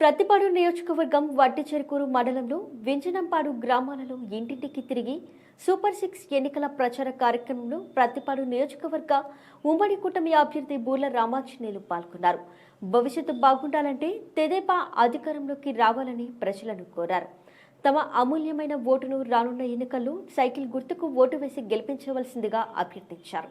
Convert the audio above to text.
ప్రతిపాడు నియోజకవర్గం వడ్డిచెరుకూరు మండలంలో వింజనంపాడు గ్రామాలలో ఇంటింటికి తిరిగి సూపర్ సిక్స్ ఎన్నికల ప్రచార కార్యక్రమంలో ప్రతిపాడు నియోజకవర్గ ఉమ్మడి కూటమి అభ్యర్థి బూర్ల రామాంజనేయులు పాల్గొన్నారు. భవిష్యత్తు బాగుండాలంటే తెదేపా అధికారంలోకి రావాలని ప్రజలను కోరారు. తమ అమూల్యమైన ఓటును రానున్న ఎన్నికల్లో సైకిల్ గుర్తుకు ఓటు వేసి గెలిపించవలసిందిగా అభ్యర్థించారు.